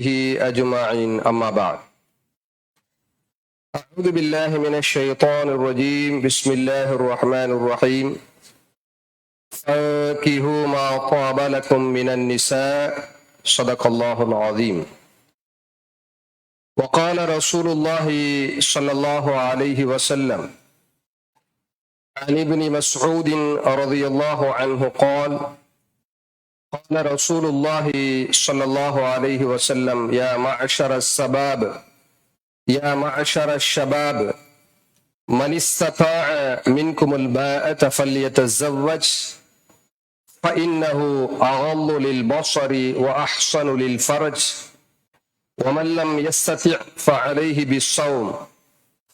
أجمعين أما بعد. أعوذ بالله من الشيطان الرجيم. بسم الله الرحمن الرحيم. فانكهوا ما طاب لكم من النساء. صدق الله العظيم. وقال رسول الله صلى الله عليه وسلم عن ابن مسعود رضي الله عنه قال قال رسول الله صلى الله عليه وسلم يا معشر السباب يا معشر الشباب من استطاع منكم الباءة فليتزوج فإنه أغض للبصر وأحسن للفرج ومن لم يستطع فعليه بالصوم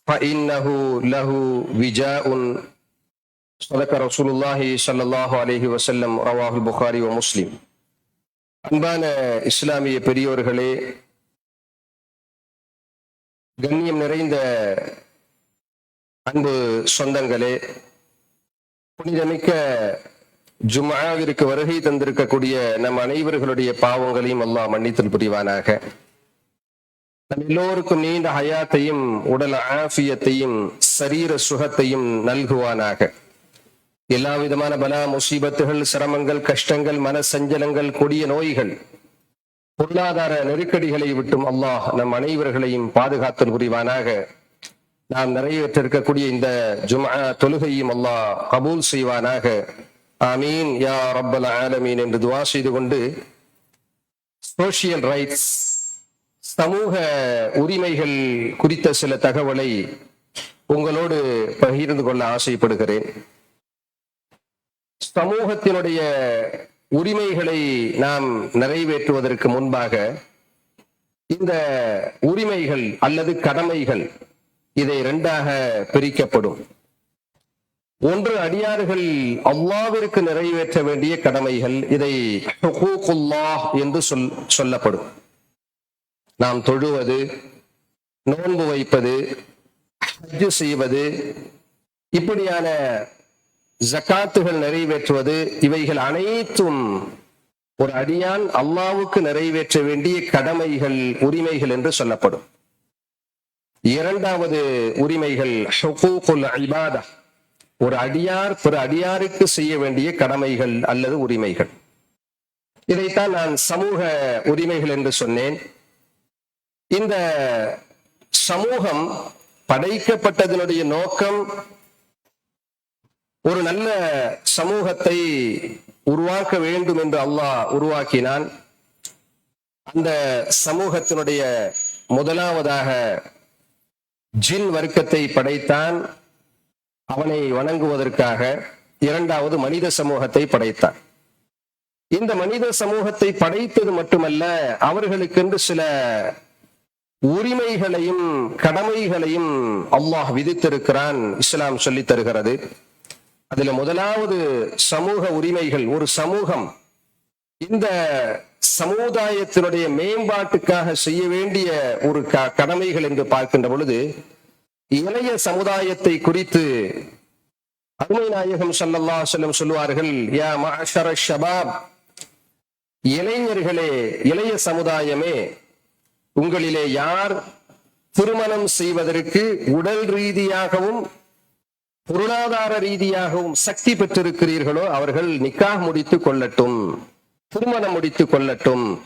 فإنه له وجاء صدق رسول الله صلى الله عليه وسلم رواه البخاري ومسلم அன்பான இஸ்லாமிய பெரியோர்களே கண்ணியம் நிறைந்த அன்பு சொந்தங்களே புனிதமிக்க ஜும்ஆவிற்கு வருகை தந்திருக்கக்கூடிய நம் அனைவர்களுடைய பாவங்களையும் அல்லாஹ் மன்னித்தல் புரிவானாக நம் எல்லோருக்கும் நீண்ட ஹயாத்தையும் உடல் ஆஃபியத்தையும் சரீர சுகத்தையும் நல்குவானாக எல்லா விதமான பலா முசீபத்துகள் சிரமங்கள் கஷ்டங்கள் மன சஞ்சலங்கள் கொடிய நோய்கள் பொருளாதார நெருக்கடிகளை விட்டும் அல்லாஹ் நம் அனைவர்களையும் பாதுகாத்தல் புரிவானாக. நாம் நிறைவேற்றிருக்கக்கூடிய இந்த ஜுமா தொழுகையும் அல்லாஹ் கபூல் செய்வானாக. ஆமீன். யா ரப்பல் ஆலமீன் என்று துவா செய்து கொண்டு சோசியல் ரைட்ஸ் சமூக உரிமைகள் குறித்த சில தகவலை உங்களோடு பகிர்ந்து கொள்ள ஆசைப்படுகிறேன். சமூகத்தினுடைய உரிமைகளை நாம் நிறைவேற்றுவதற்கு முன்பாக இந்த உரிமைகள் அல்லது கடமைகள் இதை இரண்டாக பிரிக்கப்படும். ஒன்று அடியார்கள் அல்லாவிற்கு நிறைவேற்ற வேண்டிய கடமைகள் இதை என்று சொல் சொல்லப்படும். நாம் தொழுவது நோன்பு வைப்பது செய்வது இப்படியான ஜக்காத்துகள் நிறைவேற்றுவது இவைகள் அனைத்தும் ஒரு அடியான் அல்லாவுக்கு நிறைவேற்ற வேண்டிய கடமைகள் உரிமைகள் என்று சொல்லப்படும். இரண்டாவது உரிமைகள் இபாதா. ஒரு அடியார் பிற அடியாருக்கு செய்ய வேண்டிய கடமைகள் அல்லது உரிமைகள். இதைத்தான் நான் சமூக உரிமைகள் என்று சொன்னேன். இந்த சமூகம் படைக்கப்பட்டதனுடைய நோக்கம் ஒரு நல்ல சமூகத்தை உருவாக்க வேண்டும் என்று அல்லாஹ் உருவாக்கினான். அந்த சமூகத்தினுடைய முதலாவதாக ஜின் வர்க்கத்தை படைத்தான். அவனை வணங்குவதற்காக இரண்டாவது மனித சமூகத்தை படைத்தான். இந்த மனித சமூகத்தை படைத்தது மட்டுமல்ல அவர்களுக்கென்று சில உரிமைகளையும் கடமைகளையும் அல்லாஹ் விதித்திருக்கிறான் இஸ்லாம் சொல்லித் தருகிறது. அதுல முதலாவது சமூக உரிமைகள் ஒரு சமூகம். இந்த சமுதாயத்தினுடைய மேம்பாட்டுக்காக செய்ய வேண்டிய ஒரு கடமைகள் என்று பார்க்கின்ற பொழுது இளைய சமுதாயத்தை குறித்து அருமை நாயகம் சல்லல்லா செல்லம் சொல்லுவார்கள் யா மாஷர ஷபாப் இளைஞர்களே இளைய சமுதாயமே உங்களிலே யார் திருமணம் செய்வதற்கு உடல் ரீதியாகவும் பொருளாதார ரீதியாகவும் சக்தி பெற்றிருக்கிறீர்களோ அவர்கள் நிக்காக முடித்துக் கொள்ளட்டும் திருமணம் முடித்துக் கொள்ளட்டும்.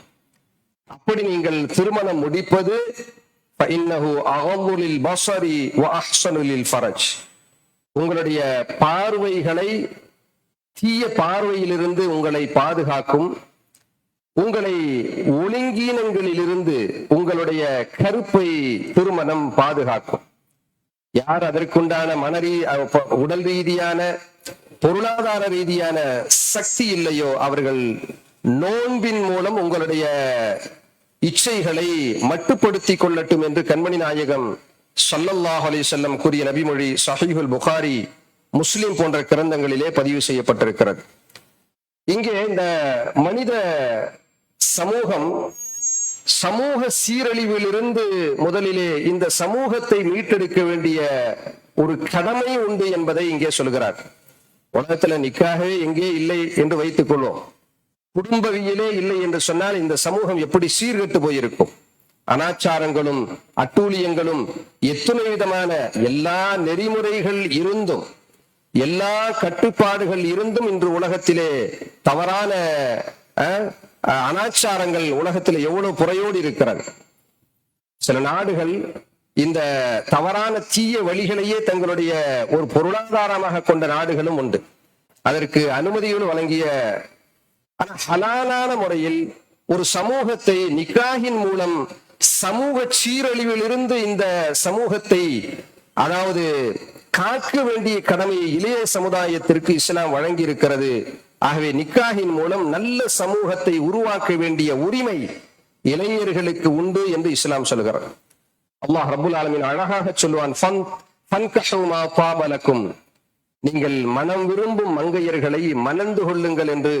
அப்படி நீங்கள் திருமணம் முடிப்பது உங்களுடைய பார்வைகளை தீய பார்வையிலிருந்து உங்களை பாதுகாக்கும் உங்களை ஒழுங்கீனங்களிலிருந்து உங்களுடைய கருப்பை திருமணம் பாதுகாக்கும். யார் அதற்குண்டான மனரீ ரீ உடல் ரீதியான பொருளாதார ரீதியான சக்தி இல்லையோ அவர்கள் நோன்பின் மூலம் உங்களுடைய இச்சைகளை மட்டுப்படுத்தி கொள்ளட்டும் என்று கண்மணி நாயகம் சல்லல்லாஹ் அலி செல்லம் கூறிய நபிமொழி சஹீஹுல் புகாரி முஸ்லிம் போன்ற கிரந்தங்களிலே பதிவு செய்யப்பட்டிருக்கிறது. இங்கே இந்த மனித சமூகம் சமூக சீரழிவிலிருந்து முதலிலே இந்த சமூகத்தை மீட்டெடுக்க வேண்டிய ஒரு கடமை உண்டு என்பதை இங்கே சொல்கிறார். உலகத்துல நிக்காகவே எங்கே இல்லை என்று வைத்துக் கொள்வோம். குடும்பவியலே இல்லை என்று சொன்னால் இந்த சமூகம் எப்படி சீர்கட்டு போயிருக்கும்? அனாச்சாரங்களும் அட்டூழியங்களும் எத்தனை விதமான எல்லா நெறிமுறைகள் இருந்தும் எல்லா கட்டுப்பாடுகள் இருந்தும் இன்று உலகத்திலே தவறான அனாச்சாரங்கள் உலகத்தில் எவ்வளவு புறையோடு இருக்கிறது. சில நாடுகள் இந்த தவறான தீய வழிகளையே தங்களுடைய ஒரு பொருளாதாரமாக கொண்ட நாடுகளும் உண்டு. அதற்கு அனுமதிகள் வழங்கிய ஹலாலான முறையில் ஒரு சமூகத்தை நிக்காகின் மூலம் சமூக சீரழிவிலிருந்து இந்த சமூகத்தை அதாவது காக்க வேண்டிய கடமையை இளைய சமுதாயத்திற்கு இஸ்லாம் வழங்கி இருக்கிறது ஆகவே நிக்காகின் மூலம் நல்ல சமூகத்தை உருவாக்க வேண்டிய உரிமை இளைஞர்களுக்கு உண்டு என்று இஸ்லாம் சொல்கிறார். அல்லாஹ் ரபுல் ஆலமின் அழகாக சொல்வான் நீங்கள் மனம் விரும்பும் மங்கையர்களை மணந்து கொள்ளுங்கள் என்று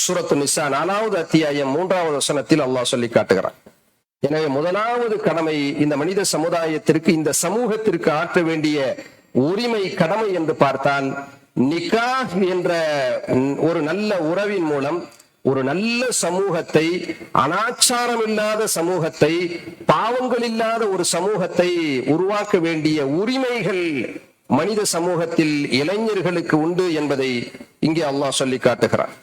சூரத்து நிசா நாலாவது அத்தியாயம் மூன்றாவது வசனத்தில் அல்லாஹ் சொல்லி காட்டுகிறான். எனவே முதலாவது கடமை இந்த மனித சமுதாயத்திற்கு இந்த சமூகத்திற்கு ஆற்ற வேண்டிய உரிமை கடமை என்று பார்த்தால் நிகா என்ற ஒரு நல்ல உறவின் மூலம் ஒரு நல்ல சமூகத்தை அனாச்சாரம் இல்லாத சமூகத்தை பாவங்கள் இல்லாத ஒரு சமூகத்தை உருவாக்க வேண்டிய உரிமைகள் மனித சமூகத்தில் இளைஞர்களுக்கு உண்டு என்பதை இங்கே அல்லாஹ் சொல்லி காட்டுகிறார்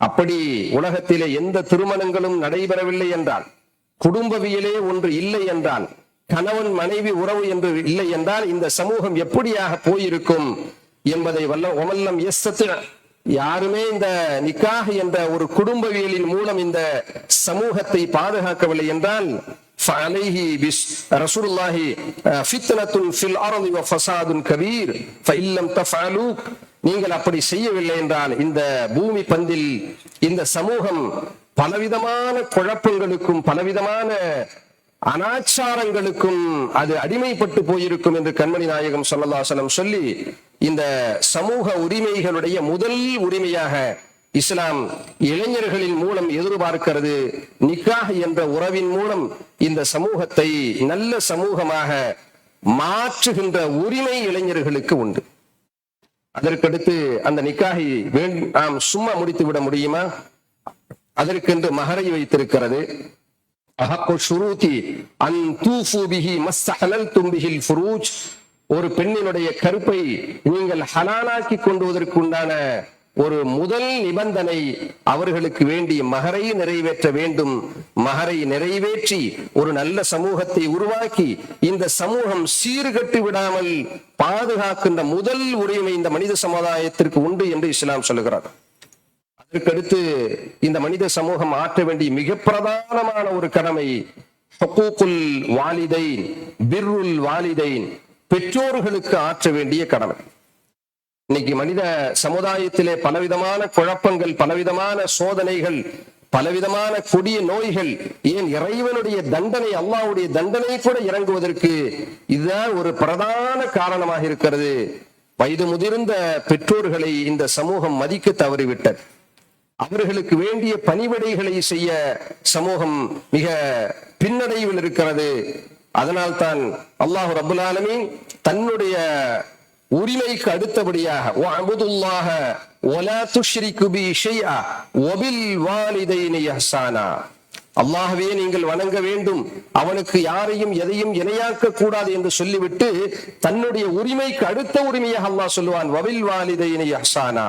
அப்படி உலகத்திலே எந்த திருமணங்களும் நடைபெறவில்லை என்றால் குடும்பவியலே ஒன்று இல்லை என்றால் கணவன் மனைவி உறவு என்று இல்லை என்றால் இந்த சமூகம் எப்படியாக போயிருக்கும்? என்பதை வல்ல ஒமல்லம் எஸ்ஸத்து யாருமே இந்த நிக்காஹ் என்ற ஒரு குடும்பவியலின் மூலம் இந்த சமூகத்தை பாதுகாக்கவில்லை என்றால் فعليه بس رسول الله آه، فتنة في الأرض وفساد كبير فإن لم تفعلوا நீங்கள் அப்படி செய்யவில்லை என்றால் இந்த பூமி பந்தில் இந்த சமூகம் பலவிதமான குழப்பங்களுக்கும் பலவிதமான அனாச்சாரங்களுக்கும் அது அடிமைப்பட்டு போயிருக்கும் என்று கண்மணி நாயகம் சொல்லலாசலம் சொல்லி இந்த சமூக உரிமைகளுடைய முதல் உரிமையாக இஸ்லாம் இளைஞர்களின் மூலம் எதிர்பார்க்கிறது. நிக்காஹ் என்ற உறவின் மூலம் இந்த சமூகத்தை நல்ல சமூகமாக மாற்றுகின்ற உரிமை இளைஞர்களுக்கு உண்டு. அதற்கடுத்து அந்த நிக்காகை நாம் சும்மா முடித்து விட முடியுமா? அதற்கென்று மகரை வைத்திருக்கிறது. ஒரு பெண்ணினுடைய கருப்பை நீங்கள் ஹலாலாக்கி கொண்டுவதற்கு உண்டான ஒரு முதல் நிபந்தனை அவர்களுக்கு வேண்டிய மகரை நிறைவேற்ற வேண்டும். மகரை நிறைவேற்றி ஒரு நல்ல சமூகத்தை உருவாக்கி இந்த சமூகம் சீர்கட்டு விடாமல் பாதுகாக்கின்ற முதல் உரிமை இந்த மனித சமுதாயத்திற்கு உண்டு என்று இஸ்லாம் சொல்லுகிறார். அதற்கடுத்து இந்த மனித சமூகம் ஆற்ற வேண்டிய மிக பிரதானமான ஒரு கடமை ஹுகூக்குல் வாலிதைன் பிர்ருல் வாலிதைன் பெற்றோர்களுக்கு ஆற்ற வேண்டிய கடமை. இன்னைக்கு மனித சமுதாயத்திலே பலவிதமான குழப்பங்கள் பலவிதமான சோதனைகள் பலவிதமான கொடிய நோய்கள் ஏன் இறைவனுடைய தண்டனை அல்லாவுடைய தண்டனை கூட இறங்குவதற்கு இதுதான் ஒரு பிரதான காரணமாக இருக்கிறது. வயது முதிர்ந்த பெற்றோர்களை இந்த சமூகம் மதிக்க தவறிவிட்டது. அவர்களுக்கு வேண்டிய பணிவிடைகளை செய்ய சமூகம் மிக பின்னடைவில் இருக்கிறது. அதனால் தான் அல்லாஹ் ரபுல் ஆலமீன் தன்னுடைய உரிமைக்கு அடுத்தபடியாக அபுதுல்லாக ஒலா துஷ்ரி குபி ஷையா ஒபில் வாலிதைனி ஹசானா அல்லாஹ்வே நீங்கள் வணங்க வேண்டும். அவனுக்கு யாரையும் எதையும் இணையாக்க கூடாது என்று சொல்லிவிட்டு தன்னுடைய உரிமைக்கு அடுத்த உரிமையாக அல்லாஹ் சொல்லுவான் வபில் வாலிதைனி ஹசானா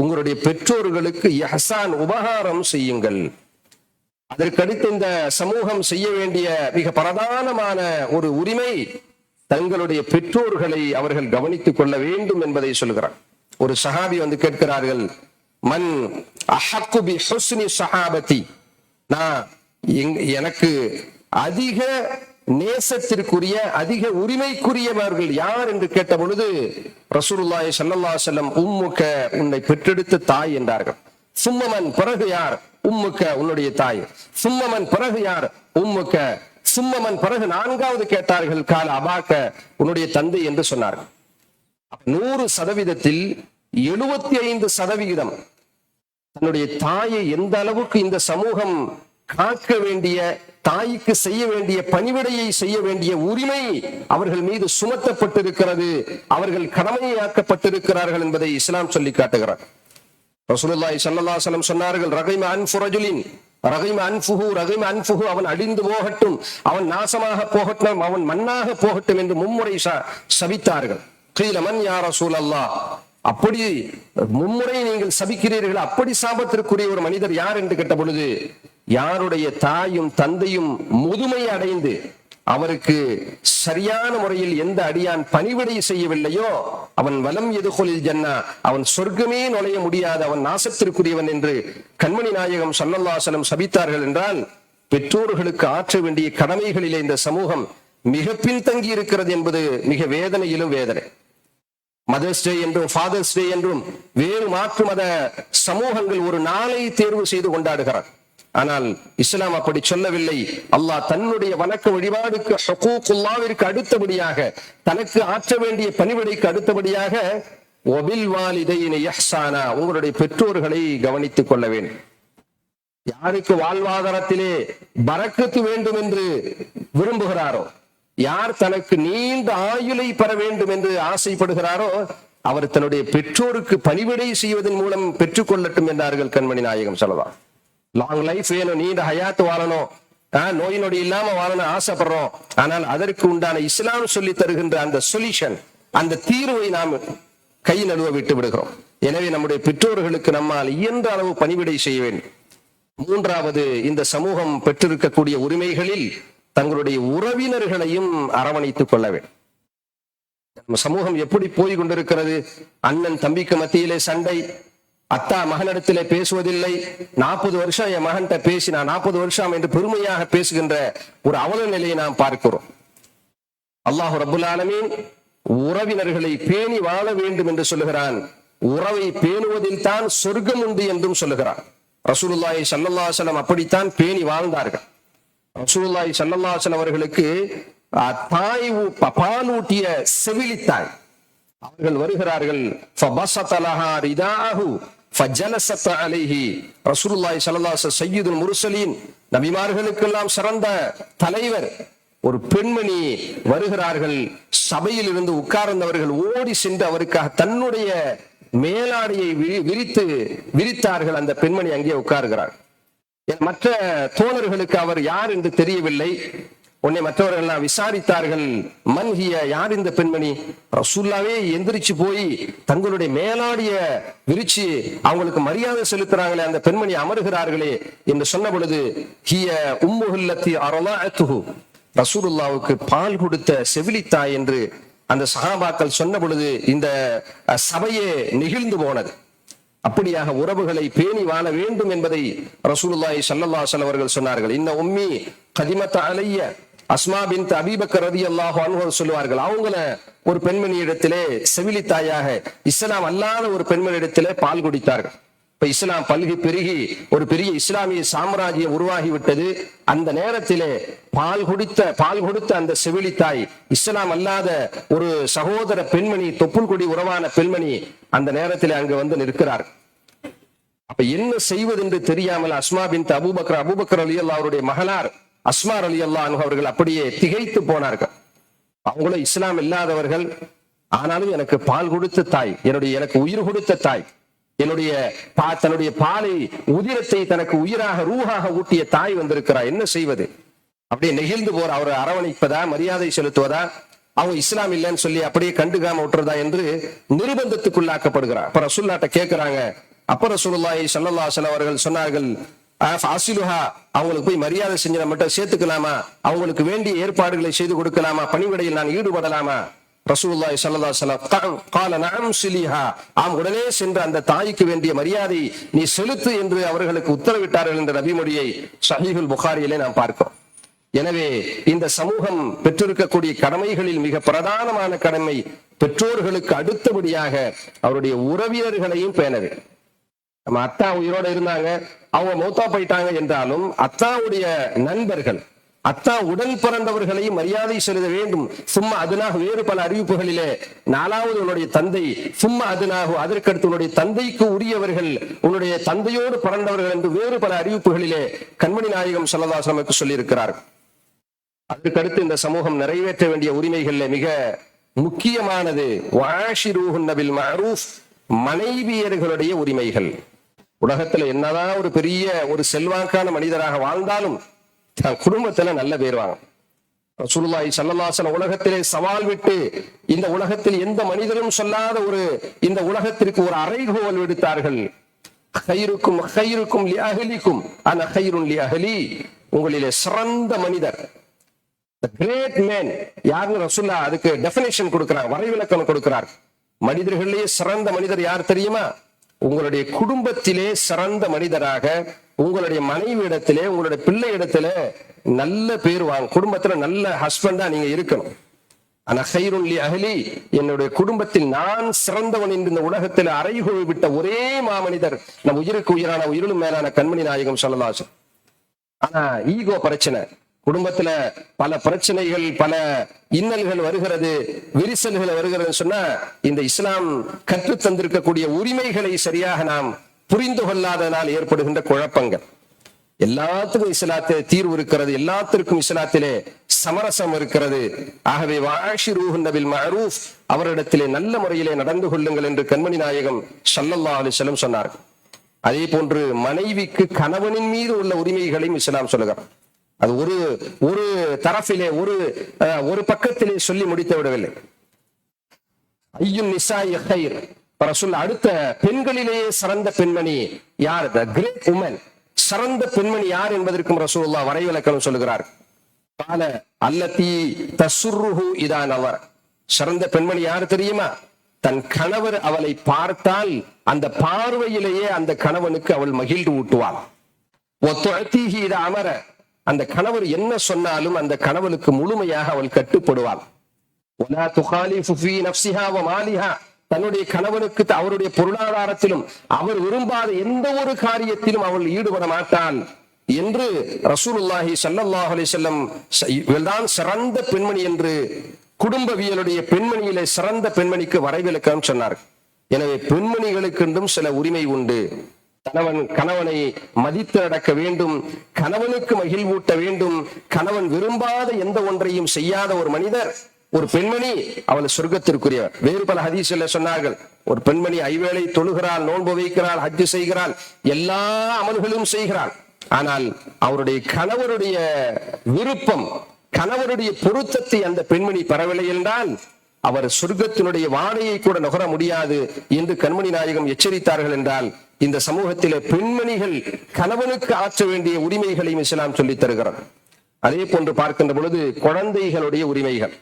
உங்களுடைய பெற்றோர்களுக்கு எஹசான் உபகாரம் செய்யுங்கள். அதற்கடுத்து இந்த சமூகம் செய்ய வேண்டிய மிக பிரதானமான ஒரு உரிமை தங்களுடைய பெற்றோர்களை அவர்கள் கவனித்துக் கொள்ள வேண்டும் என்பதை சொல்கிறார். ஒரு சஹாபி வந்து கேட்கிறார்கள் மன் அஹக்கு பி சஹாபதி? நான் எனக்கு அதிக நேசத்திற்குரிய அதிக உரிமைக்குரியவர்கள் யார் என்று கேட்ட பொழுது ரசூலுல்லாய் சல்லல்லா செல்லம் உம்முக்க உன்னை பெற்றெடுத்த தாய் என்றார்கள். சும்மமன் பிறகு யார்? உம்முக்க உன்னுடைய தாய். சும்மமன் பிறகு யார்? உம்முக்க. சும்மமன் பிறகு நான்காவது கேட்டார்கள். கால அபாக்க உன்னுடைய தந்தை என்று சொன்னார்கள். நூறு சதவீதத்தில் எழுபத்தி ஐந்து சதவிகிதம் தன்னுடைய தாயை எந்த அளவுக்கு இந்த சமூகம் காக்க வேண்டிய தாய்க்கு செய்ய வேண்டிய பணிவிடையை செய்ய வேண்டிய உரிமை அவர்கள் மீது சுமத்தப்பட்டிருக்கிறது. அவர்கள் கடமையாக்கப்பட்டிருக்கிறார்கள் என்பதை இஸ்லாம் சொல்லி காட்டுகிறார். ரசூலுல்லாஹி ஸல்லல்லாஹு அலைஹி வஸல்லம் சொன்னார்கள் ரகைம அன்ஃபு ரஜுலின். ரகைம அன்ஃபுஹு ரகைம அன்ஃபுஹு. அவன் அழிந்து போகட்டும். அவன் நாசமாக போகட்டும். அவன் மண்ணாக போகட்டும் என்று மும்முறை ச- சபித்தார்கள். கீல மன் யா ரசூலல்லாஹ். அப்படி மும்முறை நீங்கள் சபிக்கிறீர்கள். அப்படி சாபத்திற்குரிய ஒரு மனிதர் யார்? என்று கேட்ட பொழுது யாருடைய தாயும் தந்தையும் முதுமை அடைந்து அவருக்கு சரியான முறையில் எந்த அடியான் பணிவிடை செய்யவில்லையோ அவன் வலம் எதுகொலில் ஜன்னா அவன் சொர்க்கமே நுழைய முடியாது அவன் நாசத்திற்குரியவன் என்று கண்மணி நாயகம் சல்லல்லாசலம் சபித்தார்கள் என்றால் பெற்றோர்களுக்கு ஆற்ற வேண்டிய கடமைகளிலே இந்த சமூகம் மிக பின்தங்கி இருக்கிறது என்பது மிக வேதனையிலும் வேதனை. மதர்ஸ் டே என்றும் ஃபாதர்ஸ் டே என்றும் வேறு மாற்று மத சமூகங்கள் ஒரு நாளை தேர்வு செய்து கொண்டாடுகிறார் ஆனால் இஸ்லாம் அப்படி சொல்லவில்லை. அல்லாஹ் தன்னுடைய வணக்க வழிபாடுக்கு ஹுகூக்குல்லாவிற்கு அடுத்தபடியாக தனக்கு ஆற்ற வேண்டிய பணிவிடைக்கு அடுத்தபடியாக ஒபில் வாலிதையின யஹ்சானா உங்களுடைய பெற்றோர்களை கவனித்துக் கொள்ள வேண்டும். யாருக்கு வாழ்வாதாரத்திலே பறக்கத்து வேண்டும் என்று விரும்புகிறாரோ யார் தனக்கு நீண்ட ஆயுளை பெற வேண்டும் என்று ஆசைப்படுகிறாரோ அவர் தன்னுடைய பெற்றோருக்கு பணிவிடை செய்வதன் மூலம் பெற்றுக்கொள்ளட்டும் என்றார்கள் கண்மணி நாயகம் சொல்லலாம் லாங் லைஃப் வேணும் நீண்ட ஹயாத்து வாழணும். நோய் நொடி இல்லாம வாழணும் ஆசைப்படுறோம். ஆனால் அதற்கு உண்டான இஸ்லாம் சொல்லி தருகின்ற அந்த சொல்யூஷன் அந்த தீர்வை நாம் கை நழுவ விட்டு விடுகிறோம். எனவே நம்முடைய பெற்றோர்களுக்கு நம்மால் இயன்ற அளவு பணிவிடை செய்ய வேண்டும். மூன்றாவது இந்த சமூகம் பெற்றிருக்கக்கூடிய உரிமைகளில் தங்களுடைய உறவினர்களையும் அரவணைத்துக் கொள்ள வேண்டும். நம்ம சமூகம் எப்படி போய் கொண்டிருக்கிறது? அண்ணன் தம்பிக்கு மத்தியிலே சண்டை அத்தா மகனிடத்திலே பேசுவதில்லை. நாற்பது வருஷம் என் மகன்கிட்ட பேசி நான் நாற்பது வருஷம் என்று பெருமையாக பேசுகின்ற ஒரு அவல நிலையை நாம் பார்க்கிறோம். அல்லாஹு ரபுல் ஆலமீன் உறவினர்களை பேணி வாழ வேண்டும் என்று சொல்லுகிறான். உறவை பேணுவதில் தான் சொர்க்கம் உண்டு என்றும் சொல்லுகிறான். ரசூலுல்லாய் சல்லல்லாசலம் அப்படித்தான் பேணி வாழ்ந்தார்கள். ரசூலுல்லாய் ஸல்லல்லாஹு அவர்களுக்கு தாய் ஊ- ப- பாலூட்டிய செவிலித்தாய். அவர்கள் வருகிறார்கள். ரசூலுல்லாய் சல்லாச சையீதுல் முருசலீன். நபிமார்களுக்கெல்லாம் சிறந்த தலைவர் ஒரு பெண்மணி வருகிறார்கள். சபையில் இருந்து உட்கார்ந்தவர்கள் ஓடி சென்று அவருக்காக தன்னுடைய மேலாடையை விரித்து விரித்தார்கள். அந்த பெண்மணி அங்கே உட்காருகிறார். மற்ற தோழர்களுக்கு அவர் யார் என்று தெரியவில்லை. உன்னை மற்றவர்கள் எல்லாம் விசாரித்தார்கள். மன்ஹிய யார் இந்த பெண்மணி? ரசூல்லாவே எந்திரிச்சு போய் தங்களுடைய மேலாடிய விரிச்சு அவங்களுக்கு மரியாதை செலுத்துறாங்களே அந்த பெண்மணி அமருகிறார்களே என்று சொன்ன பொழுது ஹிய உம்முஹுல்லத்தி அரலாத்துஹு ரசூலுல்லாவுக்கு பால் கொடுத்த செவிலித்தாய் என்று அந்த சகாபாக்கள் சொன்ன பொழுது இந்த சபையே நெகிழ்ந்து போனது. அப்படியாக உறவுகளை பேணி வாழ வேண்டும் என்பதை ரசூலுல்லாய் சல்லல்லா அலைஹி அவர்கள் சொன்னார்கள். இந்த உம்மி கதிமத்த அலைய அஸ்மா பின் அபீபக்கர் ரலியல்லாஹு அன்ஹு சொல்லுவார்கள் அவங்கள ஒரு பெண்மணி இடத்திலே செவிலித்தாயாக இஸ்லாம் அல்லாத ஒரு பெண்மணி இடத்திலே பால் குடித்தார்கள். இப்ப இஸ்லாம் பல்கி பெருகி ஒரு பெரிய இஸ்லாமிய சாம்ராஜ்யம் உருவாகி விட்டது அந்த நேரத்திலே பால் குடித்த பால் கொடுத்த அந்த செவிலித்தாய் இஸ்லாம் அல்லாத ஒரு சகோதர பெண்மணி தொப்புள் கொடி உறவான பெண்மணி அந்த நேரத்திலே அங்கு வந்து நிற்கிறார். அப்ப என்ன செய்வதென்று தெரியாமல் அஸ்மா பின் Abu Bakr Abu Bakr Ali அல்லா அவருடைய மகளார் அஸ்மார் அலி அல்லா அவர்கள் அப்படியே திகைத்து போனார்கள். அவங்களும் இஸ்லாம் இல்லாதவர்கள் ஆனாலும் எனக்கு பால் கொடுத்த தாய் என்னுடைய எனக்கு உயிர் கொடுத்த தாய் என்னுடைய பா தன்னுடைய பாலை உதிரத்தை தனக்கு உயிராக ரூஹாக ஊட்டிய தாய் வந்திருக்கிறார் என்ன செய்வது? அப்படியே நெகிழ்ந்து போற அவரை அரவணைப்பதா மரியாதை செலுத்துவதா? அவங்க இஸ்லாம் இல்லைன்னு சொல்லி அப்படியே கண்டுக்காம விட்டுறதா என்று நிர்பந்தத்துக்குள்ளாக்கப்படுகிறார். அப்ப ரசுல்லாட்ட கேட்கிறாங்க அப்ப ரசூலுல்லாஹி ஸல்லல்லாஹு அலைஹி அவர்கள் சொன்னார்கள் ஃபாசிலுஹா அவங்களுக்கு போய் மரியாதை செஞ்சு மட்டும் சேர்த்துக்கலாமா? அவங்களுக்கு வேண்டிய ஏற்பாடுகளை செய்து கொடுக்கலாமா? பணிவிடையில் நான் ஈடுபடலாமா? ரசூல்லாய் சல்லா சலாம் கால நாம் சிலிஹா ஆம் உடனே சென்று அந்த தாய்க்கு வேண்டிய மரியாதை நீ செலுத்து என்று அவர்களுக்கு உத்தரவிட்டார்கள் என்ற நபிமொழியை சஹீஹுல் புகாரியிலே நாம் பார்க்கிறோம். எனவே இந்த சமூகம் பெற்றிருக்கக்கூடிய கடமைகளில் மிக பிரதானமான கடமை பெற்றோர்களுக்கு அடுத்தபடியாக அவருடைய உறவினர்களையும் பேணவே நம்ம அத்தா உயிரோட இருந்தாங்க. அவங்க மௌத்தா போயிட்டாங்க என்றாலும் அத்தாவுடைய நண்பர்கள் அத்தா உடன் பிறந்தவர்களையும் மரியாதை செலுத்த வேண்டும். சும்மா அதனாக வேறு பல அறிவிப்புகளிலே நாலாவது உன்னுடைய தந்தை சும்மா அதனாக அதற்கடுத்து உன்னுடைய தந்தைக்கு உரியவர்கள் உன்னுடைய தந்தையோடு பிறந்தவர்கள் என்று வேறு பல அறிவிப்புகளிலே கண்மணி நாயகம் சல்லதாசனமுக்கு சொல்லியிருக்கிறார். அதற்கடுத்து இந்த சமூகம் நிறைவேற்ற வேண்டிய உரிமைகள்ல மிக முக்கியமானது வாஷிரூஹுன் நபில் மனைவியர்களுடைய உரிமைகள். உலகத்துல என்னதான் ஒரு பெரிய ஒரு செல்வாக்கான மனிதராக வாழ்ந்தாலும் தன் குடும்பத்துல நல்ல பேர் வாங்க. ரசூலுல்லாஹி உலகத்திலே சவால் விட்டு இந்த உலகத்தில் எந்த மனிதரும் சொல்லாத ஒரு இந்த உலகத்திற்கு ஒரு அறைகோல் விடுத்தார்கள். ஹைருக்கும் ஹைருக்கும் லி அகலிக்கும் அன ஹைருன் லி அகலி உங்களிலே சிறந்த மனிதர். கிரேட் மேன் யாருன்னு ரசுல்லா அதுக்கு டெபினேஷன் கொடுக்கிறார் வரைவிலக்கம் கொடுக்கிறார். மனிதர்களிலேயே சிறந்த மனிதர் யார் தெரியுமா? உங்களுடைய குடும்பத்திலே சிறந்த மனிதராக உங்களுடைய மனைவி இடத்திலே உங்களுடைய பிள்ளை இடத்துல நல்ல பேர் வாங்க குடும்பத்துல நல்ல ஹஸ்பண்டா நீங்க இருக்கணும். ஆனா ஹைருன்லி அகலி என்னுடைய குடும்பத்தில் நான் சிறந்தவன் என்று இந்த உலகத்தில் அறைகோல் விட்ட ஒரே மாமனிதர் நம் உயிருக்கு உயிரான உயிரிலும் மேலான கண்மணி நாயகம் சொல்லலாசன் ஆனா ஈகோ பிரச்சனை. குடும்பத்துல பல பிரச்சனைகள் பல இன்னல்கள் வருகிறது விரிசல்கள் வருகிறது சொன்னா இந்த இஸ்லாம் கற்றுத் தந்திருக்கக்கூடிய உரிமைகளை சரியாக நாம் புரிந்து கொள்ளாதனால் ஏற்படுகின்ற குழப்பங்கள். எல்லாத்துக்கும் இஸ்லாத்திலே தீர்வு இருக்கிறது எல்லாத்திற்கும் இஸ்லாத்திலே சமரசம் இருக்கிறது. ஆகவே வாஷி நபில் மஅரூஃப் அவரிடத்திலே நல்ல முறையிலே நடந்து கொள்ளுங்கள் என்று கண்மணி நாயகம் சல்லல்லா அலைஹி சொன்னார் அதே போன்று மனைவிக்கு கணவனின் மீது உள்ள உரிமைகளையும் இஸ்லாம் சொல்லுகிறார். அது ஒரு ஒரு தரப்பிலே ஒரு ஒரு பக்கத்திலே சொல்லி முடித்து விடவில்லை. ஐயும் ரசூல் அடுத்த பெண்களிலேயே சிறந்த பெண்மணி யார்? த கிரேட் உமன் சிறந்த பெண்மணி யார் என்பதற்கும் ரசூல்லா வரைவிலக்கணம் சொல்லுகிறார். கால அல்லத்தி தசுருஹு இதான் அவர் சிறந்த பெண்மணி யார் தெரியுமா? தன் கணவர் அவளை பார்த்தால் அந்த பார்வையிலேயே அந்த கணவனுக்கு அவள் மகிழ்ந்து ஊட்டுவாள். ஒத்துழத்தீகி இதை அமர. அந்த கணவர் என்ன சொன்னாலும் அந்த கணவனுக்கு முழுமையாக அவள் கட்டுப்படுவாள். தன்னுடைய கணவனுக்கு அவருடைய பொருளாதாரத்திலும் அவர் விரும்பாத எந்த ஒரு காரியத்திலும் அவள் ஈடுபட மாட்டாள் என்று ரசூலுல்லாஹி சல்லாஹ் அலி செல்லம் இவள்தான் சிறந்த பெண்மணி என்று குடும்பவியலுடைய பெண்மணியிலே சிறந்த பெண்மணிக்கு வரைவிலக்கம் சொன்னார் எனவே பெண்மணிகளுக்கென்றும் சில உரிமை உண்டு. கணவன் கணவனை மதித்து நடக்க வேண்டும் கணவனுக்கு மகிழ்வூட்ட வேண்டும் கணவன் விரும்பாத எந்த ஒன்றையும் செய்யாத ஒரு மனிதர் ஒரு பெண்மணி அவள் சொர்க்கத்திற்குரியவர் வேறு பல ஹதீஸ்ல சொன்னார்கள் ஒரு பெண்மணி ஐவேளை தொழுகிறாள் நோன்பு வைக்கிறாள் ஹஜ்ஜு செய்கிறாள் எல்லா அமல்களும் செய்கிறாள். ஆனால் அவருடைய கணவருடைய விருப்பம் கணவருடைய பொருத்தத்தை அந்த பெண்மணி பெறவில்லை என்றால் அவர் சொர்க்கத்தினுடைய வாடையை கூட நுகர முடியாது என்று கண்மணி நாயகம் எச்சரித்தார்கள் என்றால் இந்த சமூகத்திலே பெண்மணிகள் கணவனுக்கு ஆற்ற வேண்டிய உரிமைகளையும் இஸ்லாம் சொல்லித் தருகிறது. அதே போன்று பார்க்கின்ற பொழுது குழந்தைகளுடைய உரிமைகள்.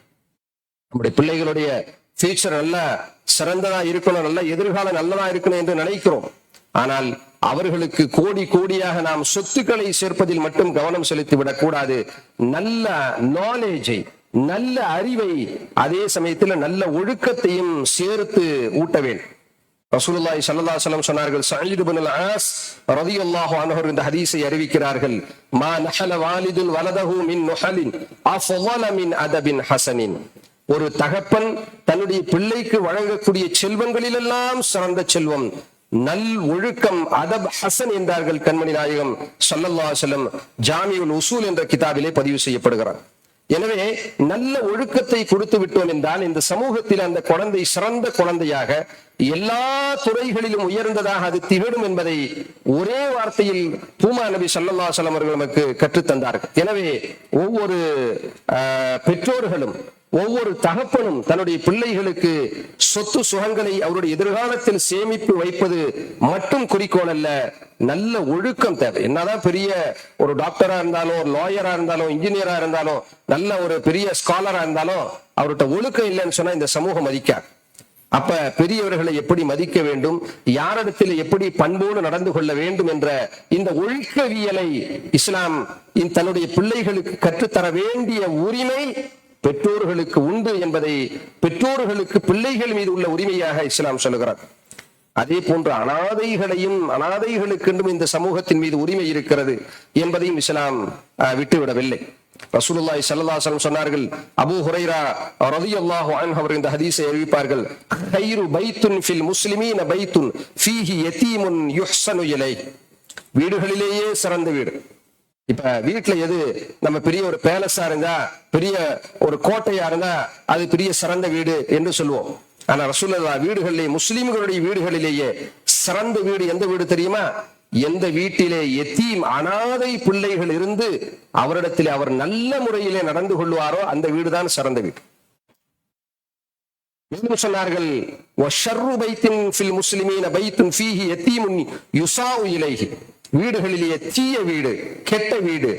நம்முடைய பிள்ளைகளுடைய ஃபியூச்சர் நல்ல சிறந்ததா இருக்கணும் நல்ல எதிர்காலம் நல்லதா இருக்கணும் என்று நினைக்கிறோம். ஆனால் அவர்களுக்கு கோடி கோடியாக நாம் சொத்துக்களை சேர்ப்பதில் மட்டும் கவனம் செலுத்தி விடக்கூடாது. நல்ல நாலேஜை நல்ல அறிவை அதே சமயத்தில் நல்ல ஒழுக்கத்தையும் சேர்த்து ஊட்ட வேண்டும். ரசூலுல்லாஹி ஸல்லல்லாஹு அலைஹி வஸல்லம் சொன்னார்கள் சயீத் இப்னு அல்-ஆஸ் ரலியல்லாஹு அன்ஹு இந்த ஹதீஸை அறிவிக்கிறார்கள். மா நஹல வாலிதுன் வலதஹு மின் நுஹலின் அஃவல மின் அதபின் ஹசனின். ஒரு தகப்பன் தன்னுடைய பிள்ளைக்கு வழங்கக்கூடிய செல்வங்களிலெல்லாம் சிறந்த செல்வம். நல் ஒழுக்கம் அதப் ஹசன் என்றார்கள் கண்மணி நாயகம் சல்லல்லா அலைஹி ஜாமியுல் உசூல் என்ற கிதாபிலே பதிவு செய்யப்படுகிறார். எனவே நல்ல ஒழுக்கத்தை கொடுத்து விட்டோம் என்றால் இந்த சமூகத்தில் அந்த குழந்தை சிறந்த குழந்தையாக எல்லா துறைகளிலும் உயர்ந்ததாக அது திகழும் என்பதை ஒரே வார்த்தையில் பூமா நபி ஸல்லல்லாஹு சலம் அவர்கள் நமக்கு கற்றுத்தந்தார்கள். எனவே ஒவ்வொரு ஆஹ், பெற்றோர்களும் ஒவ்வொரு தகப்பனும் தன்னுடைய பிள்ளைகளுக்கு சொத்து சுகங்களை அவருடைய எதிர்காலத்தில் சேமிப்பு வைப்பது மட்டும் குறிக்கோள் அல்ல நல்ல ஒழுக்கம் தேவை. என்னதான் பெரிய ஒரு டாக்டரா இருந்தாலும் ஒரு லாயரா இருந்தாலும் இன்ஜினியரா இருந்தாலும் நல்ல ஒரு பெரிய ஸ்காலரா இருந்தாலும் அவர்கிட்ட ஒழுக்கம் இல்லைன்னு சொன்னா இந்த சமூகம் மதிக்காது. அப்ப பெரியவர்களை எப்படி மதிக்க வேண்டும் யாரிடத்தில் எப்படி பண்போடு நடந்து கொள்ள வேண்டும் என்ற இந்த ஒழுக்கவியலை இஸ்லாம் தன்னுடைய பிள்ளைகளுக்கு கற்றுத்தர வேண்டிய உரிமை பெற்றோர்களுக்கு உண்டு என்பதை பெற்றோர்களுக்கு பிள்ளைகள் மீது உள்ள உரிமையாக இஸ்லாம் சொல்லுகிறார். அதே போன்று அனாதைகளையும் அனாதைகளுக்கென்றும் இந்த சமூகத்தின் மீது உரிமை இருக்கிறது என்பதையும் இஸ்லாம் அஹ், விட்டுவிடவில்லை. ரசூலுல்லாய் ஸல்லல்லாஹு அலைஹி சொன்னார்கள் அபூ ஹுரைரா ரலியல்லாஹு அன்ஹு அவர் இந்த ஹதீஸை அறிவிப்பார்கள் ஹைரு பைத்துன் ஃபில் முஸ்லிமீன பைத்துன் ஃபீஹி யதீமுன் யுஹ்சனு இலை வீடுகளிலேயே சிறந்த வீடு. இப்ப வீட்டுல எது? நம்ம பெரிய ஒரு பேலஸா இருந்தா பெரிய ஒரு கோட்டையா இருந்தா அது பெரிய சிறந்த வீடு என்று சொல்லுவோம். ஆனா ரசூல்லா வீடுகளிலே முஸ்லிம்களுடைய வீடுகளிலேயே சிறந்த வீடு எந்த வீடு தெரியுமா? எந்த வீட்டிலே எத்தீம் அனாதை பிள்ளைகள் இருந்து அவரிடத்திலே அவர் நல்ல முறையிலே நடந்து கொள்வாரோ அந்த வீடுதான் சிறந்த வீடு. மேலும் சொன்னார்கள் "வஷர்ரு பைத்தின் ஃபில் முஸ்லிமீன பைத்துன் ஃபீஹி யத்தீமுன் யுசாஉ இலைஹி." வீடுகளிலேயே தீய வீடு கெட்ட வீடு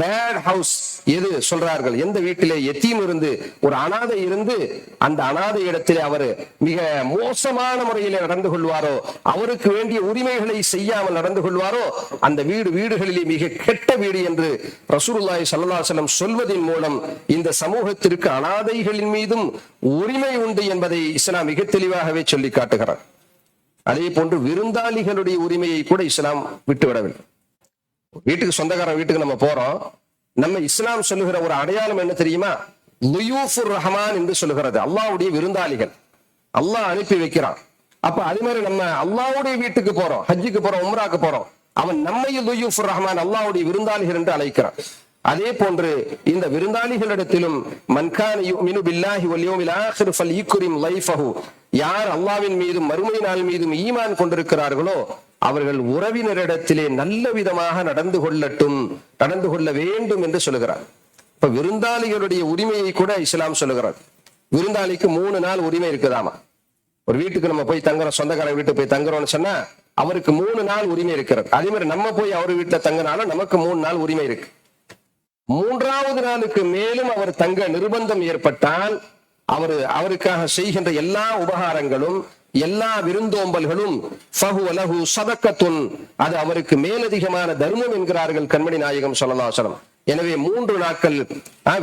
பேட் ஹவுஸ் எது சொல்றார்கள்? எந்த வீட்டிலே எத்தீம் இருந்து ஒரு அனாதை இருந்து அந்த அனாதை இடத்திலே அவர் மிக மோசமான முறையிலே நடந்து கொள்வாரோ அவருக்கு வேண்டிய உரிமைகளை செய்யாமல் நடந்து கொள்வாரோ அந்த வீடு வீடுகளிலே மிக கெட்ட வீடு என்று ரசூலுல்லாஹி சல்லாசலம் சொல்வதன் மூலம் இந்த சமூகத்திற்கு அனாதைகளின் மீதும் உரிமை உண்டு என்பதை இஸ்லாம் மிக தெளிவாகவே சொல்லி காட்டுகிறார். அதே போன்று விருந்தாளிகளுடைய உரிமையை கூட இஸ்லாம் விட்டுவிடவில்லை வீட்டுக்கு சொந்தக்காரன் வீட்டுக்கு நம்ம போறோம். நம்ம இஸ்லாம் சொல்லுகிற ஒரு அடையாளம் என்ன தெரியுமா? லுயூஃபுர் ரஹமான் என்று சொல்லுகிறது. அல்லாவுடைய விருந்தாளிகள். அல்லாஹ் அனுப்பி வைக்கிறான். அப்ப அதே மாதிரி நம்ம அல்லாவுடைய வீட்டுக்கு போறோம். ஹஜ்ஜுக்கு போறோம் உம்ராக்கு போறோம். அவன் நம்மை லுயூஃபுர் ரஹமான் அல்லாஹ்வுடைய விருந்தாளிகள் என்று அழைக்கிறான். அதே போன்று இந்த விருந்தாளிகளிடத்திலும் மன்கான் யுமினு பில்லாஹி வல் ஆஹிர் ஃபல் ஈக்குரிம் லைஃபஹு. யார் அல்லாவின் மீதும் மறுமை நாள் மீதும் ஈமான் கொண்டிருக்கிறார்களோ அவர்கள் உறவினரிடத்திலே நல்ல விதமாக நடந்து கொள்ளட்டும் நடந்து கொள்ள வேண்டும் என்று சொல்லுகிறார். இப்ப விருந்தாளிகளுடைய உரிமையை கூட இஸ்லாம் சொல்லுகிறார். விருந்தாளிக்கு மூணு நாள் உரிமை இருக்குதாமா? ஒரு வீட்டுக்கு நம்ம போய் தங்குறோம் சொந்தக்காரன் வீட்டுக்கு போய் தங்குறோம்னு சொன்னா அவருக்கு மூணு நாள் உரிமை இருக்கிறது. அதே மாதிரி நம்ம போய் அவர் வீட்டுல தங்கினாலும் நமக்கு மூணு நாள் உரிமை இருக்கு. மூன்றாவது நாளுக்கு மேலும் அவர் தங்க நிர்பந்தம் ஏற்பட்டால் அவர் அவருக்காக செய்கின்ற எல்லா உபகாரங்களும் எல்லா விருந்தோம்பல்களும் ஃபஹுவ சதக்கத்துன். அது அவருக்கு மேலதிகமான தர்மம் என்கிறார்கள் கண்மணி நாயகம் சொல்லலாசனம் எனவே மூன்று நாட்கள்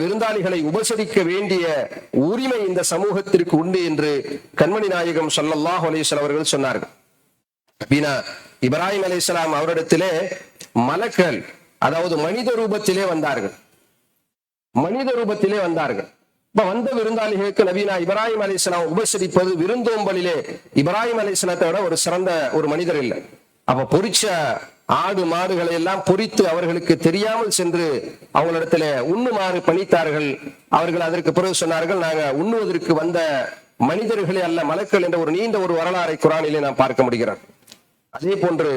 விருந்தாளிகளை உபசரிக்க வேண்டிய உரிமை இந்த சமூகத்திற்கு உண்டு என்று கண்மணி நாயகம் சொல்லல்லாஹ் அலைஹி அவர்கள் சொன்னார்கள். பினா இப்ராஹிம் அலைஹிஸ்ஸலாம் அவரிடத்திலே மலக்கள் அதாவது மனித ரூபத்திலே வந்தார்கள். மனித ரூபத்திலே வந்தார்கள். இப்ப வந்த விருந்தாளிகளுக்கு நவீனா இப்ராஹிம் அலிஸ்லாம் உபசரிப்பது விருந்தோம்பலிலே இப்ராஹிம் அலிஸ்லாத்தை விட ஒரு சிறந்த ஒரு மனிதர் இல்லை. அப்ப பொரிச்ச ஆடு மாடுகளை எல்லாம் பொறித்து அவர்களுக்கு தெரியாமல் சென்று அவங்களிடத்துல உண்ணுமாறு பணித்தார்கள். அவர்கள் அதற்கு பிறகு சொன்னார்கள் நாங்க உண்ணுவதற்கு வந்த மனிதர்களே அல்ல மலக்கள் என்ற ஒரு நீண்ட ஒரு வரலாறை குரானிலே நாம் பார்க்க முடிகிறோம் அதே போன்று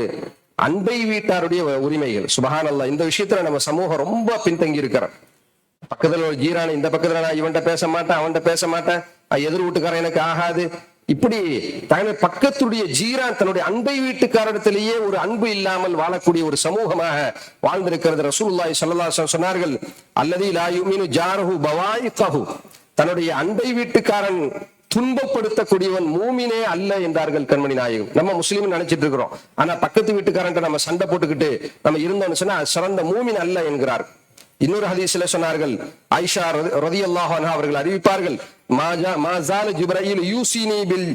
அண்டை வீட்டாருடைய உரிமைகள் சுபஹான் இந்த விஷயத்துல நம்ம சமூகம் ரொம்ப பின்தங்கி இருக்கிறோம் பக்கத்துல ஒரு ஜீரான இந்த பக்கத்துல நான் இவன்கிட்ட பேச மாட்டேன் அவன்கிட்ட பேச மாட்டேன். எதிர் வீட்டுக்காரன் எனக்கு ஆகாது. இப்படி தன்னுடைய பக்கத்துடைய ஜீரான் தன்னுடைய அன்பை வீட்டுக்காரத்திலேயே ஒரு அன்பு இல்லாமல் வாழக்கூடிய ஒரு சமூகமாக வாழ்ந்திருக்கிறது ரசூல்லாய் ஸல்லல்லாஹு சொன்னார்கள் அல்லது லாயுமீனு ஜாரஹு பவாய் பவாயிகஹு. தன்னுடைய அன்பை வீட்டுக்காரன் துன்பப்படுத்தக்கூடியவன் மூமினே அல்ல என்றார்கள் கண்மணி நாயகம். நம்ம முஸ்லீம் நினைச்சிட்டு இருக்கிறோம். ஆனா பக்கத்து வீட்டுக்காரன் நம்ம சண்டை போட்டுக்கிட்டு நம்ம இருந்தோம்னு சொன்னா சிறந்த மூமின் அல்ல என்கிறார். இன்னொரு ஹதீஸ்ல சொன்னார்கள் ஐஷா ரதி அன்ஹா அவர்கள் அறிவிப்பார்கள் மாஜா மாசால ஜிப்ரஹீல் யூசினி பில்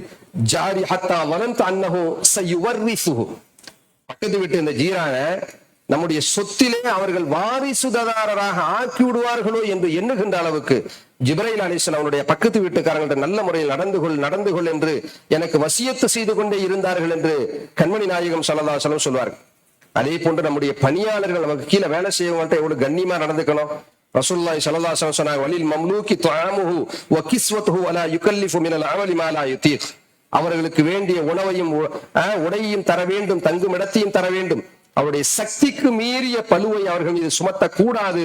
ஜாரி ஹத்தா வனந்த் அன்னஹு சயுவர்ரிசுஹு. பக்கத்து விட்டு இந்த ஜீரான நம்முடைய சொத்திலே அவர்கள் வாரிசுதாரராக ஆக்கி விடுவார்களோ என்று எண்ணுகின்ற அளவுக்கு ஜிப்ரைல் அலிஸ்லாம் அவனுடைய பக்கத்து வீட்டுக்காரங்கள்ட்ட நல்ல முறையில் நடந்து கொள் நடந்து கொள் என்று எனக்கு வசியத்து செய்து கொண்டே இருந்தார்கள் என்று கண்மணி நாயகம் ஸல்லல்லாஹு அலைஹி சொல்வார்கள். அதே போன்று நம்முடைய பணியாளர்கள் நமக்கு கீழே வேலை செய்யவங்கள்ட்ட எவ்வளவு கண்ணியமா நடந்துக்கணும். ரசூல்லாய் ஸல்லல்லாஹு சொன்னாங்க வலில் மம்லூக்கி வ கிஸ்வத்துஹு யுகல்லிஃபு மினல் அமலி மா யுதீக் அவர்களுக்கு வேண்டிய உணவையும் உடையையும் தர வேண்டும் தங்கும் இடத்தையும் தர வேண்டும். அவருடைய சக்திக்கு மீறிய பழுவை அவர்கள் மீது சுமத்தக்கூடாது.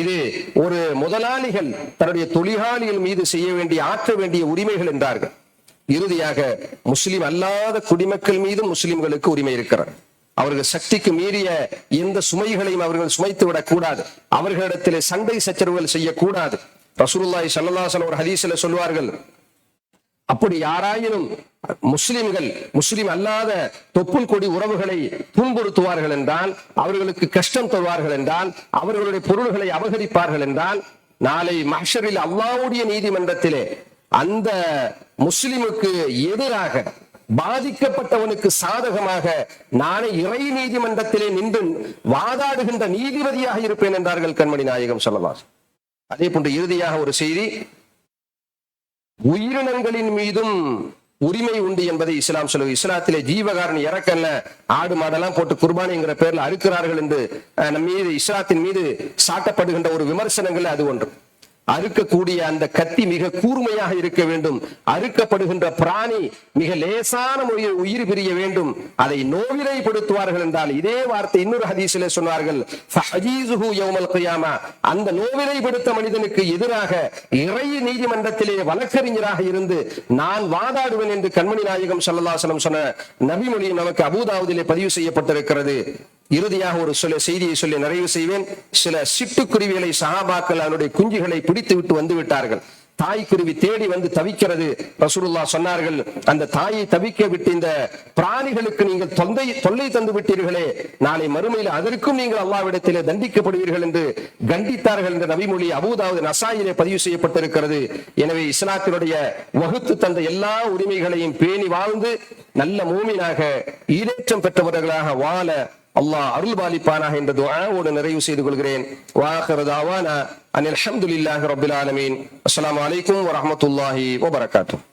இது ஒரு முதலாளிகள் தன்னுடைய தொழிலாளிகள் மீது செய்ய வேண்டிய ஆற்ற வேண்டிய உரிமைகள் என்றார்கள். இறுதியாக முஸ்லிம் அல்லாத குடிமக்கள் மீதும் முஸ்லிம்களுக்கு உரிமை இருக்கிறார் அவர்கள் சக்திக்கு மீறிய எந்த சுமைகளையும் அவர்கள் சுமைத்து விடக் கூடாது அவர்களிடத்திலே சண்டை சச்சரவுகள் செய்யக்கூடாது. ரசூலுல்லாஹி சல்லாசன் ஒரு ஹதீஸ்ல சொல்வார்கள் அப்படி யாராயினும் முஸ்லிம்கள் முஸ்லிம் அல்லாத தொப்புள் கொடி உறவுகளை துன்புறுத்துவார்கள் என்றால் அவர்களுக்கு கஷ்டம் தருவார்கள் என்றால் அவர்களுடைய பொருள்களை அபகரிப்பார்கள் என்றால் நாளை மஹரில் அல்லாவுடைய நீதிமன்றத்திலே அந்த முஸ்லிமுக்கு எதிராக பாதிக்கப்பட்டவனுக்கு சாதகமாக நானே இறை நீதிமன்றத்திலே நின்று வாதாடுகின்ற நீதிபதியாக இருப்பேன் என்றார்கள் கண்மணி நாயகம் சொல்லலாம் அதே போன்று இறுதியாக ஒரு செய்தி உயிரினங்களின் மீதும் உரிமை உண்டு என்பதை இஸ்லாம் சொல்லுது. இஸ்லாத்திலே ஜீவகாரன் இறக்கல்ல ஆடு மாடெல்லாம் போட்டு குர்பானிங்கிற பேர்ல அறுக்கிறார்கள் என்று மீது இஸ்லாத்தின் மீது சாட்டப்படுகின்ற ஒரு விமர்சனங்கள் அது ஒன்று. அறுக்கக்கூடிய அந்த கத்தி மிக கூர்மையாக இருக்க வேண்டும். அறுக்கப்படுகின்ற பிராணி மிக லேசான மொழியை உயிர் பிரிய வேண்டும். அதை நோவிலைப்படுத்துவார்கள் என்றால் இதே வார்த்தை இன்னொரு ஹதீசிலே சொன்னார்கள். அந்த நோவிலைப்படுத்த மனிதனுக்கு எதிராக இறை நீதிமன்றத்திலே வழக்கறிஞராக இருந்து நான் வாதாடுவேன் என்று கண்மணி நாயகம் ஸல்லல்லாஹு சொன்ன நபிமொழி நமக்கு அபூதாவதிலே பதிவு செய்யப்பட்டிருக்கிறது. இறுதியாக ஒரு சில செய்தியை சொல்லி நிறைவு செய்வேன். சில சிட்டுக்குருவிகளை சகாபாக்கள் அதனுடைய குஞ்சுகளை பிடித்து விட்டு வந்து விட்டார்கள். தாய் குருவி தேடி வந்து தவிக்கிறது. ரசூலுல்லா சொன்னார்கள் அந்த தாயை தவிக்க விட்டு இந்த பிராணிகளுக்கு நீங்கள் தொந்தை தொல்லை தந்து விட்டீர்களே. நாளை மறுமையில் அதற்கும் நீங்கள் அல்லாவிடத்திலே தண்டிக்கப்படுவீர்கள் என்று கண்டித்தார்கள் என்ற நபிமொழி அபூதாவது நசாயிலே பதிவு செய்யப்பட்டிருக்கிறது. எனவே இஸ்லாத்தினுடைய வகுத்து தந்த எல்லா உரிமைகளையும் பேணி வாழ்ந்து நல்ல மூமினாக ஈரேற்றம் பெற்றவர்களாக வாழ அல்லாஹ் அருள் பாலிப்பானாக என்ற துஆவோடு நிறைவு செய்து கொள்கிறேன் வாஹிரு தாவானா அனில் அல்ஹம்துலில்லாஹி ரப்பில் ஆலமீன் அஸ்ஸலாமு அலைக்கும் வரஹ்மத்துல்லாஹி வபரகாத்துஹு